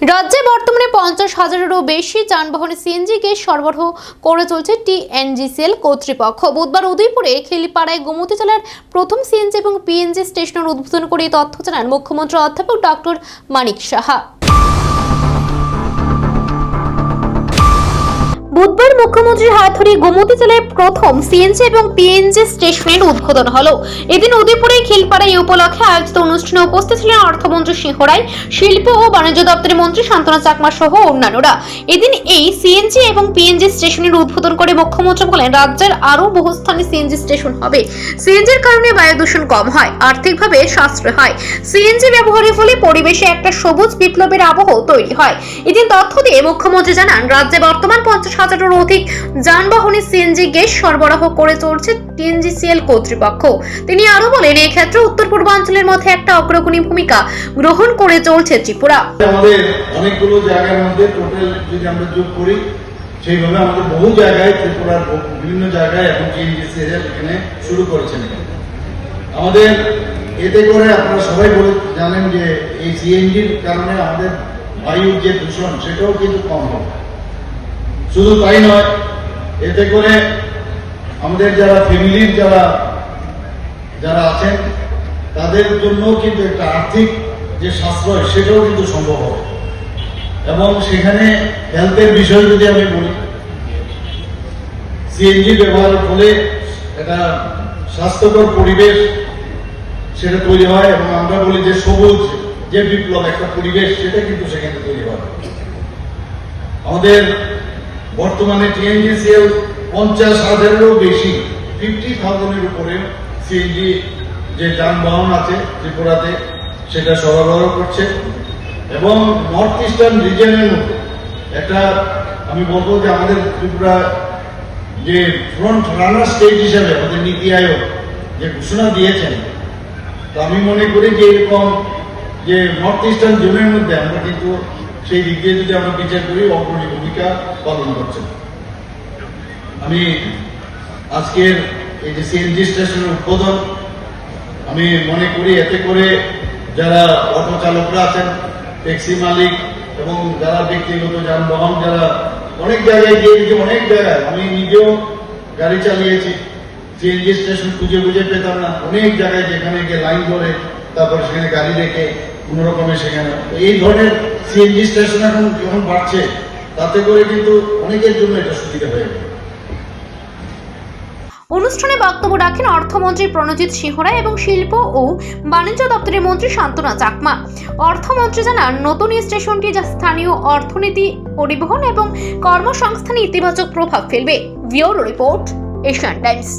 রাজ্যে বর্তমানে পঞ্চাশ হাজারেরও বেশি যানবাহনে সিএনজি গ্যাস সরবরাহ করে চলছে টিএনজিসিএল কর্তৃপক্ষ। বুধবার উদয়পুরে খেলিপাড়ায় গোমতি জেলার প্রথম সিএনজি এবং পিএনজি স্টেশনের উদ্বোধন করে তথ্য জানান মুখ্যমন্ত্রী অধ্যাপক ডক্টর মানিক সাহা। মুখ্যমন্ত্রীর হাত ধরে গোমতী জেলায় প্রথম সিএনজি এবং পিএনজি স্টেশনের উদ্বোধন হলো। এদিন উদয়পুরে খিলপাড়া এই উপলক্ষে আয়োজিত অনুষ্ঠানে উপস্থিত ছিলেন অর্থমন্ত্রী সিংহ রায়, শিল্প ও বাণিজ্য দপ্তরের মন্ত্রী শান্তনা চাকমা সহ অন্যান্যরা। এদিন এই সিএনজি এবং পিএনজি স্টেশনের উদ্বোধন করে মুখ্যমন্ত্রী বলেন, রাজ্যের আরও বহু স্থানে সিএনজি স্টেশন হবে। সিএনজির কারণে বায়ু দূষণ কম হয়, আর্থিকভাবে সাশ্রয় হয়। সিএনজি ব্যবহারের ফলে পরিবেশে একটা সবুজ বিপ্লবের আবহ তৈরি হয়। এদিন তথ্য দিয়ে মুখ্যমন্ত্রী জানান, রাজ্যে বর্তমান পঞ্চাশ হাজারেরও অধিক যানবাহনে সিএনজি গ্যাস সরবরাহ করে চলছে টিএনজিসিএল কর্তৃপক্ষ। তিনি আরও বলেন এই ক্ষেত্রে উত্তর পূর্বাঞ্চলের মধ্যে একটা অগ্রগণী ভূমিকা গ্রহণ করে চলছে ত্রিপুরা। অনেকগুলো জায়গার মধ্যে টোটাল যদি আমরা যোগ করি, সেইভাবে আমাদের বহু জায়গায় ত্রিপুরার বিভিন্ন জায়গায় এখন জিএনডিসি এখানে শুরু করেছেন। আমাদের এতে করে আপনারা সবাই বলে জানেন যে এই সিএনজির কারণে আমাদের বায়ুর যে দূষণ, সেটাও কিন্তু কম হবে। শুধু তাই নয়, এতে করে আমাদের যারা ফ্যামিলির যারা যারা আছেন, তাদের জন্য কিন্তু একটা আর্থিক যে সাশ্রয়, সেটাও কিন্তু সম্ভব হবে। এবং সেখানে হেলথের বিষয় যদি আমি বলি সিএনজি ব্যবহারের ফলে একটা স্বাস্থ্যকর পরিবেশ সেটা তৈরি হয় এবং আমরা বলি যে সবুজ, যে বিপ্লব একটা পরিবেশ সেটা কিন্তু সেখানে তৈরি হয়। আমাদের বর্তমানে টিএনজিসিএল পঞ্চাশ হাজারেরও বেশি ফিফটি থাউজেন্ডের উপরে সিএনজি যে যানবাহন আছে, ত্রিপুরাতে, সেটা সরবরাহ করছে। এবং নর্থ ইস্টার্ন রিজনের মধ্যে একটা, আমি বলব যে আমাদের ত্রিপুরা যে ফ্রন্ট রানার স্টেট হিসাবে আমাদের নীতি আয়োগ যে ঘোষণা দিয়েছেন, তো আমি মনে করি যে এরকম যে নর্থ ইস্টার্ন জোনের মধ্যে আমরা কিন্তু সেই দিক দিয়ে যদি আমরা বিচার করি, অগ্রণী ভূমিকা পালন করছেন আমি আজকের এই যে সিএনজি স্টেশনের উদ্বোধন, আমি মনে করি এতে করে যারা অটো চালকরা আছেন, ট্যাক্সি মালিক এবং যারা ব্যক্তিগত যানবাহন, যারা অনেক জায়গায় গিয়ে অনেক জায়গায়, আমি নিজেও গাড়ি চালিয়েছি সিএনজি স্টেশন খুঁজে খুঁজে পেতাম না। অনেক জায়গায় যেখানে গিয়ে লাইন ধরে, তারপর সেখানে গাড়ি রেখে কোনো রকমে সেখানে। এই ধরনের সিএনজি স্টেশন এখন যখন বাড়ছে, তাতে করে কিন্তু অনেকের জন্য এটা সুবিধা হয়ে যাবে অনুষ্ঠানে বক্তব্য রাখেন অর্থমন্ত্রী প্রণজিৎ সিংহ রায় এবং শিল্প ও বাণিজ্য দপ্তরের মন্ত্রী শান্তনা চাকমা। অর্থমন্ত্রী জানান, নতুন স্টেশনটি যা স্থানীয় অর্থনীতি, পরিবহন এবং কর্মসংস্থানে ইতিবাচক প্রভাব ফেলবে। Bureau report, Asian Times.